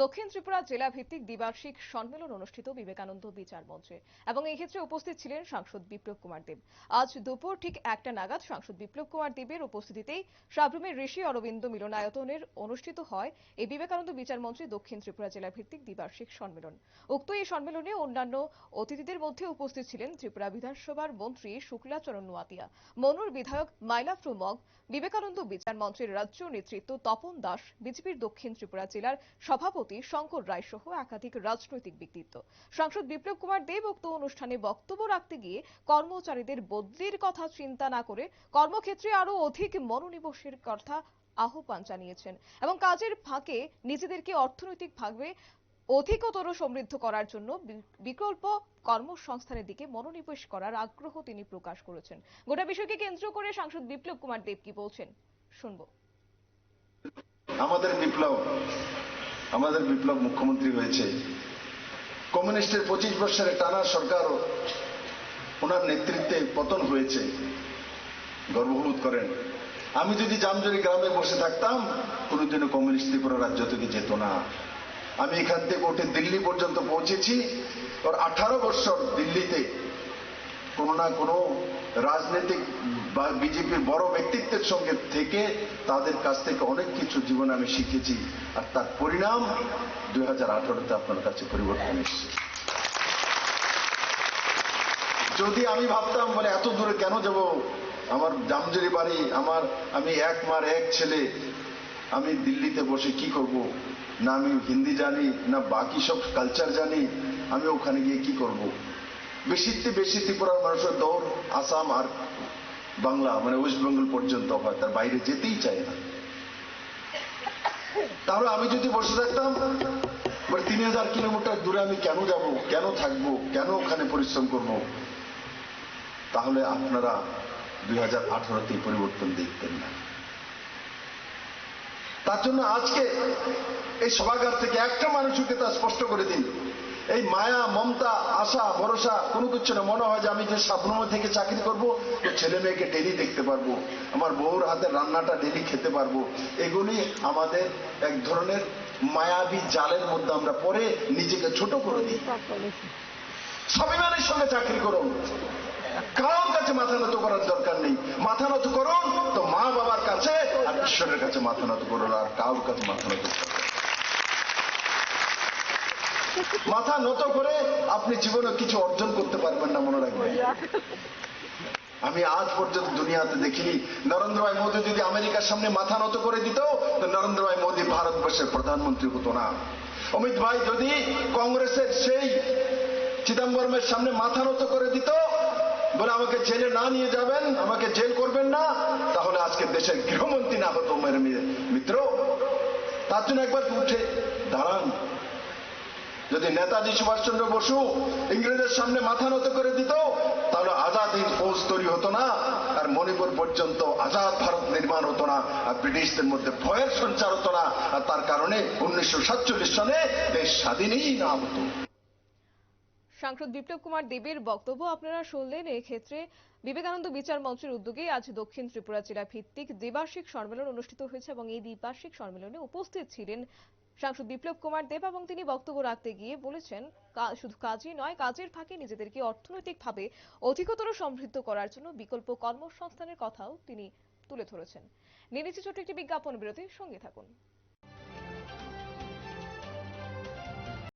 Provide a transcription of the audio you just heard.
দক্ষিণ ত্রিপুরা জেলা ভিত্তিক দ্বিবার্ষিক সম্মেলন অনুষ্ঠিত বিবেকানন্দ বিচার মঞ্চে এবং এই ক্ষেত্রে উপস্থিত ছিলেন সাংসদ বিপ্লব কুমার দেব। আজ দুপুর ঠিক একটা নাগাদ সাংসদ বিপ্লব কুমার দেবের উপস্থিতিতেই সাবরুমের ঋষি অরবিন্দ মিলনায়তনের অনুষ্ঠিত হয় এই বিবেকানন্দ বিচার মঞ্চে দক্ষিণ ত্রিপুরা জেলা ভিত্তিক দ্বিবার্ষিক সম্মেলন। উক্ত এই সম্মেলনে অন্যান্য অতিথিদের মধ্যে উপস্থিত ছিলেন ত্রিপুরা বিধানসভার মন্ত্রী শুক্লাচরণ নোয়াতিয়া, মনুর বিধায়ক মাইলাফ্রু মগ, বিবেকানন্দ বিচার মঞ্চের রাজ্য নেতৃত্ব তপন দাস, বিজেপির দক্ষিণ ত্রিপুরা জেলার সভাপতি শঙ্কর রায় সহ একাধিক রাজনৈতিক ব্যক্তিত্ব। সাংসদ বিপ্লব কুমার দেব উক্ত অনুষ্ঠানে বক্তব্য রাখতে গিয়ে কর্মচারীদের বদলির কথা চিন্তা না করে কর্মক্ষেত্রে আরও অধিক মনোনিবেশের কথা আহ্বান জানিয়েছেন এবং কাজের ফাঁকে নিজেদেরকে অর্থনৈতিকভাবে অধিকতর সমৃদ্ধ করার জন্য বিকল্প কর্মসংস্থানের দিকে মনোনিবেশ করার আগ্রহ তিনি প্রকাশ করেছেন। গোটা বিষয়কে কেন্দ্র করে সাংসদ বিপ্লব কুমার দেব কি বলছেন? শুনব। আমাদের বিপ্লব আমাদের বিপ্লব মুখ্যমন্ত্রী হয়েছে। কমিউনিস্টের পঁচিশ বছরের টানা সরকারও ওনার নেতৃত্বে পতন হয়েছে। গর্ববোধ করেন। আমি যদি জামজরি গ্রামে বসে থাকতাম, কোনোদিনও কমিউনিস্ট ত্রিপুরা রাজ্য থেকে যেত না। আমি এখান থেকে উঠে দিল্লি পর্যন্ত পৌঁছেছি। ওর আঠারো বছর দিল্লিতে কোনো না কোনো রাজনৈতিক বা বিজেপির বড় ব্যক্তিত্বের সঙ্গে থেকে তাদের কাছ থেকে অনেক কিছু জীবনে আমি শিখেছি। আর তার পরিণাম দুই হাজার আঠারোতে আপনার কাছে পরিবর্তন এসেছে। যদি আমি ভাবতাম মানে এত দূরে কেন যাব? আমার জামজুরি বাড়ি, আমার, আমি এক মার এক ছেলে, আমি দিল্লিতে বসে কি করব? না আমি হিন্দি জানি, না বাকি সব কালচার জানি, আমি ওখানে গিয়ে কি করব? বেশিতে বেশি ত্রিপুরার মানুষের দৌড় আসাম আর বাংলা মানে ওয়েস্ট বেঙ্গল পর্যন্ত হয় তার বাইরে যেতেই চায় না। তাহলে আমি যদি বসে থাকতাম তিন হাজার কিলোমিটার দূরে আমি কেন যাব, কেন থাকব, কেন ওখানে পরিশ্রম করব? তাহলে আপনারা দুই হাজার আঠারোতে পরিবর্তন দেখতেন না। তার জন্য আজকে এই সভাগার থেকে একটা মানুষকে তা স্পষ্ট করে দিন। এই মায়া, মমতা, আশা, ভরসা, কোনো কিছু না। মনে হয় যে আমি যে সাবরুমে থেকে চাকরি করব তো ছেলে মেয়েকে ডেলি দেখতে পারব, আমার বউর হাতের রান্নাটা ডেলি খেতে পারব। এগুলি আমাদের এক ধরনের মায়াবী জালের মধ্যে আমরা পরে নিজেকে ছোট করে দিই। স্বাভিমানের সঙ্গে চাকরি করুন। কারোর কাছে মাথা নত করার দরকার নেই। মাথা নত করুন, তো মা বাবার কাছে আর ঈশ্বরের কাছে মাথা নত করুন, আর কারোর কাছে মাথা নত করুন। মাথা নত করে আপনি জীবনে কিছু অর্জন করতে পারবেন না মনে রাখবেন। আমি আজ পর্যন্ত দুনিয়াতে দেখিনি। নরেন্দ্র ভাই মোদী যদি আমেরিকার সামনে মাথা নত করে দিত, তো নরেন্দ্র ভাই মোদী ভারতবর্ষের প্রধানমন্ত্রী হতো না। অমিত ভাই যদি কংগ্রেসের সেই চিদম্বরমের সামনে মাথা নত করে দিত, বলে আমাকে জেলে না নিয়ে যাবেন, আমাকে জেল করবেন না, তাহলে আজকে দেশের গৃহমন্ত্রী না হতো মিত্র। তার জন্য একবার উঠে দাঁড়ান। যদি নেতাজি সুভাষচন্দ্র বসু ইংরেজের সামনে মাথা নত করে দিত, তাহলে আজাদ হিন্দ ফৌজ তৈরি হতো না, আর মণিপুর পর্যন্ত আজাদ ভারত নির্মাণ হতো না, আর ব্রিটিশদের মধ্যে ভয়ের সঞ্চার হতো না, আর তার কারণে উনিশশো সনে দেশ স্বাধীনই না হতো। সাংসদ বিপ্লব কুমার দেবের বক্তব্য আপনারা শুনলেন। এক্ষেত্রে বিবেকানন্দ বিচার মঞ্চের উদ্যোগে আজ দক্ষিণ ত্রিপুরা জেলা ভিত্তিক দ্বিবার্ষিক সম্মেলন অনুষ্ঠিত হয়েছে এবং এই দ্বিবার্ষিক সম্মেলনে উপস্থিত ছিলেন সাংসদ বিপ্লব কুমার দেব এবং তিনি বক্তব্য রাখতে গিয়ে বলেছেন শুধু কাজই নয়, কাজের ফাঁকে নিজেদেরকে অর্থনৈতিকভাবে অধিকতর সমৃদ্ধ করার জন্য বিকল্প কর্মসংস্থানের কথাও তিনি তুলে ধরেছেন। নিয়ে নিচ্ছে ছোট্ট একটি বিজ্ঞাপন বিরতির সঙ্গে থাকুন।